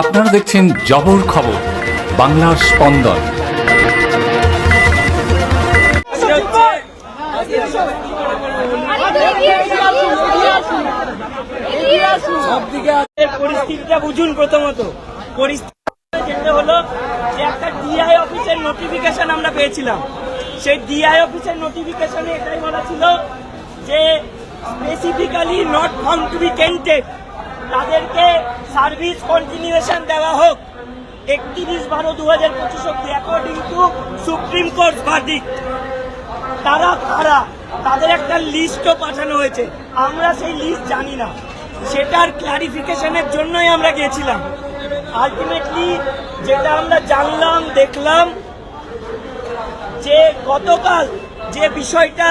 আপনারা দেখছেন জবর খবর, বাংলার স্পন্দন। পরিস্থিতিটা বুঝুন প্রথমত। পরিস্থিতি হলো, যে একটা ডিআই অফিসের নোটিফিকেশন আমরা পেয়েছিলাম। সেই ডিআই অফিসের নোটিফিকেশনে এটাই বলা ছিল যে specifically not found to be tainted তাদেরকে সার্ভিস কন্টিনিউয়েশন দেওয়া হোক। একত্রিশ বারো দু হাজার পঁচিশ অব্দি according to supreme court verdict তারা কারা তাদের একটা লিস্টও পাঠানো হয়েছে। আমরা সেই লিস্ট জানি না। সেটার ক্লারিফিকেশনের জন্যই আমরা গিয়েছিলাম। আলটিমেটলি যেটা আমরা জানলাম, দেখলাম যে গতকাল যে বিষয়টা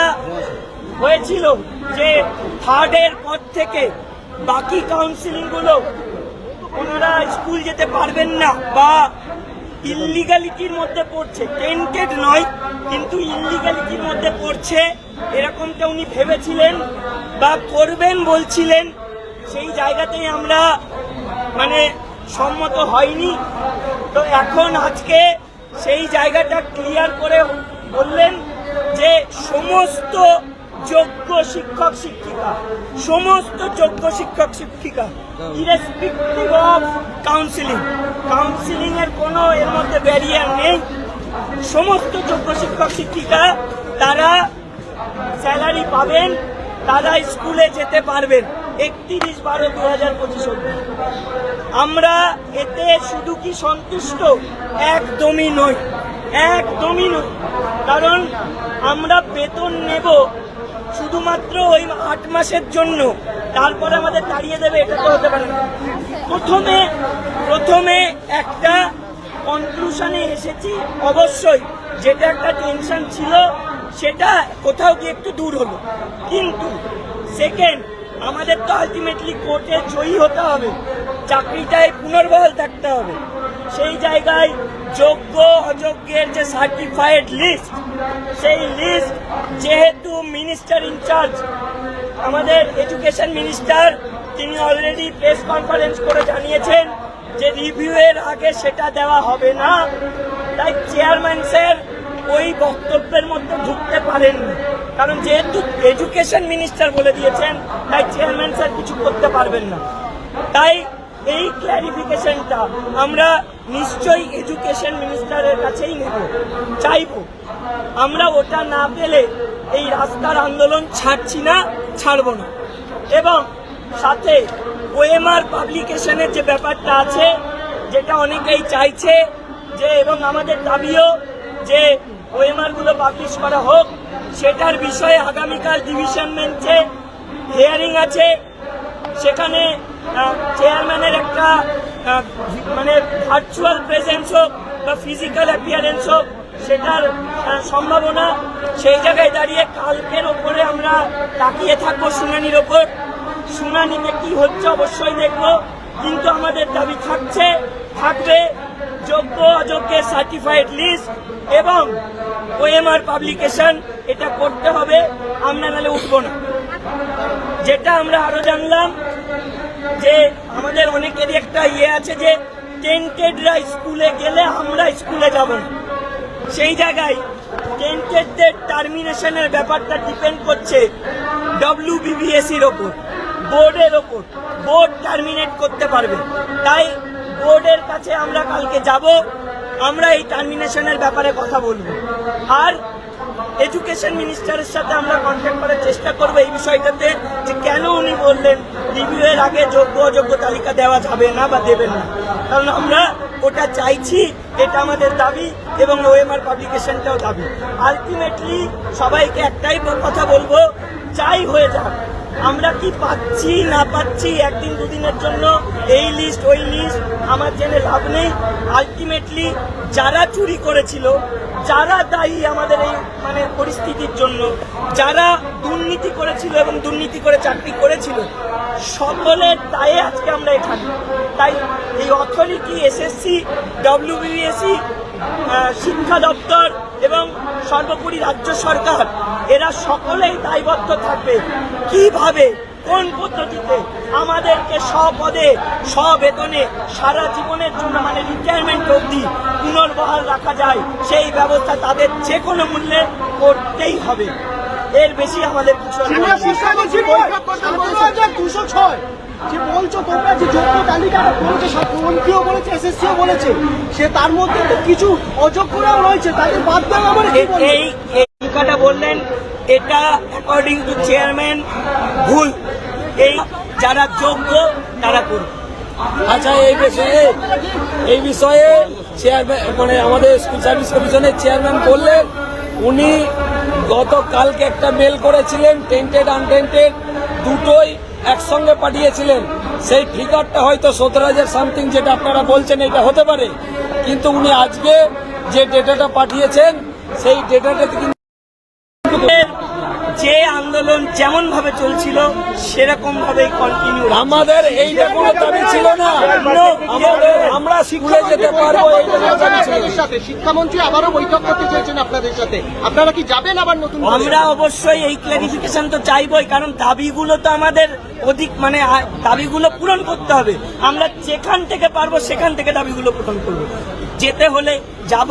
হয়েছিল যে থার্ডের পর থেকে বাকি কাউন্সিলিংগুলো ওনারা স্কুল যেতে পারবেন না বা ইল্লিগালিটির মধ্যে পড়ছে। টেন্টেড নয়, কিন্তু ইল্লিগালিটির মধ্যে পড়ছে। এরকমটা উনি ভেবেছিলেন বা করবেন বলছিলেন। সেই জায়গাতেই আমরা মানে সম্মত হয়নি। তো এখন আজকে সেই জায়গাটা ক্লিয়ার করে বললেন যে সমস্ত যোগ্য শিক্ষক, শিক্ষিকা, সমস্ত যোগ্য শিক্ষক, শিক্ষিকা ইরেসপেক্টিভ অফ কাউন্সিলিং কাউন্সিলিং এর কোনো এর মধ্যে ব্যারিয়ার নেই। সমস্ত যোগ্য শিক্ষক, শিক্ষিকা, তারা স্যালারি পাবেন, তারা স্কুলে যেতে পারবেন। একত্রিশ বারো দু হাজার পঁচিশ আমরা এতে শুধু কি সন্তুষ্ট? একদমই নই। একদমই নই। কারণ আমরা বেতন নেব শুধুমাত্র ওই আট মাসের জন্য। তারপরে আমাদের তাড়িয়ে দেবে, এটা তো হতে পারে না। প্রথমে প্রথমে একটা কনক্লুশনে এসেছি, অবশ্যই। যেটা একটা টেনশন ছিল, সেটা কোথাও গিয়ে একটু দূর হলো। কিন্তু সেকেন্ড আমাদের তো আলটিমেটলি কোর্টে জয়ী হতে হবে। চাকরিটায় পুনর্বহাল থাকতে হবে। সেই জায়গায় যোগ্য, অযোগ্যের যে সার্টিফাইড লিস্ট সেই লিস্ট যেহেতু মিনিস্টার ইনচার্জ আমাদের এডুকেশন মিনিস্টার তিনি অলরেডি প্রেস কনফারেন্স করে জানিয়েছেন যে রিভিউয়ের আগে সেটা দেওয়া হবে না। তাই চেয়ারম্যান স্যার ওই বক্তব্যের মধ্যে ঢুকতে পারেননি কারণ যেহেতু এডুকেশন মিনিস্টার বলে দিয়েছেন, তাই চেয়ারম্যান স্যার কিছু করতে পারবেন না। তাই এই ক্ল্যারিফিকেশনটা আমরা নিশ্চয়ই এডুকেশন মিনিস্টারের কাছেই নেব, চাইব। আমরা ওটা না পেলে এই রাস্তার আন্দোলন ছাড়ছি না, ছাড়বো না। এবং সাথে ওএমআর পাবলিকেশনের যে ব্যাপারটা আছে, যেটা অনেকেই চাইছে যে, এবং আমাদের দাবিও যে ওএমআরগুলো পাবলিশ করা হোক, সেটার বিষয়ে আগামীকাল ডিভিশন বেঞ্চে হিয়ারিং আছে। সেখানে চেয়ারম্যানের একটা মানে ভার্চুয়াল প্রেজেন্স হোক বা ফিজিক্যাল অ্যাপিয়ারেন্স হোক, সেটার সম্ভাবনা সেই জায়গায় দাঁড়িয়ে কালকের ওপরে আমরা তাকিয়ে থাকব শুনানির ওপর। শুনানিতে কি হচ্ছে অবশ্যই দেখব, কিন্তু আমাদের দাবি থাকছে, থাকবে যোগ্য অযোগ্যের সার্টিফাইড লিস্ট এবং ওএমআর পাবলিকেশন এটা করতে হবে, আমরা নাহলে উঠবো না। যেটা আমরা আরও জানলাম যে আমাদের অনেকেরই একটা ইয়ে আছে যে টেন্টেডরা স্কুলে গেলে আমরা স্কুলে যাব সেই জায়গায় টেন্টেডদের টার্মিনেশনের ব্যাপারটা ডিপেন্ড করছে ডব্লিউ বিবিএসির ওপর বোর্ডের ওপর। বোর্ড টার্মিনেট করতে পারবে। তাই বোর্ডের কাছে আমরা কালকে যাব, আমরা এই টার্মিনেশনের ব্যাপারে কথা বলব। আর এডুকেশন মিনিস্টারের সাথে আমরা কন্ট্যাক্ট করার চেষ্টা করব এই বিষয়টাতে যে কেন উনি বললেন রিভিউ এর আগে যোগ্য, অযোগ্য তালিকা দেওয়া যাবে না বা দেবেন না। কারণ আমরা ওটা চাইছি, এটা আমাদের দাবি এবং ওএমআর পাবলিকেশনটাও দাবি। আলটিমেটলি সবাইকে একটাই কথা বলব চাই হয়ে যাক আমরা কি পাচ্ছি, না পাচ্ছি, একদিন দুদিনের জন্য এই লিস্ট ওই লিস্ট আমার জেনে লাভ নেই। আলটিমেটলি যারা চুরি করেছিল, যারা দায়ী আমাদের এই মানে পরিস্থিতির জন্য, যারা দুর্নীতি করেছিল এবং দুর্নীতি করে চাকরি করেছিল, সকলের দায়ে আজকে আমরা এখানে। তাই এই অথরিটি এসএসসি ডব্লিউবিএসসি শিক্ষা দপ্তর এবং সর্বোপরি রাজ্য সরকার, এরা সকলেই দায়বদ্ধ থাকবে। কীভাবে? কোন পদ্ধতিতে? আমাদেরকে স্বপদে, স্ববেতনে সারা জীবনের জন্য মানে রিটায়ারমেন্ট অবধি পুনর্বহাল রাখা যায়। সেই ব্যবস্থা তাদের যে কোনো মূল্যে করতেই হবে। এর বেশি আমাদের কিছু দুশো ছয় যে বলছো তোমরা যে যোগ্য তালিকাটা বলেছে মন্ত্রীও বলেছে এসএসসিও বলেছে সে তার মধ্যে তো কিছু অযোগ্যরাও রয়েছে তাদের বাদ দেওয়া আমার কি এই এই কথাটা বললেন এটা অ্যাকর্ডিং টু চেয়ারম্যান ভুল। এই যারা যোগ্য তারা করবে আচ্ছা এই বিষয়ে এই বিষয়ে চেয়ারম্যান মানে আমাদের স্কুল সার্ভিস কমিশনের চেয়ারম্যান বললেন উনি গতকালকে একটা মেল করেছিলেন টেন্টেড আনটেন্টেড দুটোই একসঙ্গে পাঠিয়েছিলেন। সেই ফিগারটা হয়তো সতেরো হাজার সামথিং যেটা আপনারা বলছেন এটা হতে পারে। কিন্তু উনি আজকে যে ডেটাটা পাঠিয়েছেন, সেই ডেটাটাতে কিন্তু যে আন্দোলন যেমন ভাবে চলছিল সেরকম ভাবে কন্টিনিউ আমাদের এইটা কোনো দাবি ছিল না। আমাদের আমরা স্কুলে যেতে পারব শিক্ষামন্ত্রী আবারও বৈঠক করতে চেয়েছেন আপনাদের সাথে। আপনারা কি যাবেন আবার নতুন আমরা অবশ্যই এই ক্লারিফিকেশন তো চাইবই কারণ দাবিগুলো তো আমাদের অধিক মানে দাবিগুলো পূরণ করতে হবে। আমরা যেখান থেকে পারব সেখান থেকে দাবিগুলো পূরণ করব। যেতে হলে যাব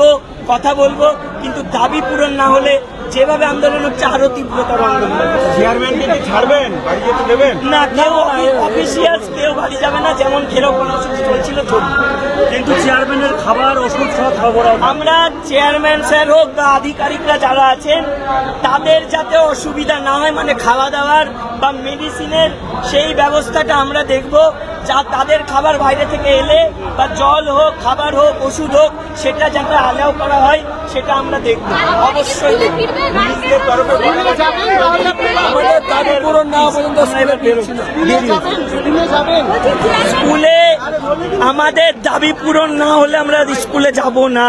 কথা বলব কিন্তু দাবি পূরণ না হলে যেভাবে আন্দোলন হচ্ছে আরও তীব্রতর আন্দোলন হবে। চেয়ারম্যানকে ছাড়বেন? বাড়ি যেতে দেবেন? না কেউ অফিসিয়ালস কেউ বাড়ি যাবে না যেমন খেরো কর্মসূচি চলছিল কিন্তু চেয়ারম্যানের খাবার ওষুধ সব খবর আমরা চেয়ারম্যান স্যার হোক বা আধিকারিকরা যারা আছেন তাদের যাতে অসুবিধা না হয় মানে খাওয়া দাওয়ার বা মেডিসিনের সেই ব্যবস্থাটা আমরা দেখব। যা তাদের খাবার বাইরে থেকে এলে বা জল হোক, খাবার হোক, ওষুধ হোক, সেটা যাতে আলাও করা হয়, সেটা আমরা দেখব। অবশ্যই স্কুলে আমাদের দাবি পূরণ না হলে আমরা স্কুলে যাব না।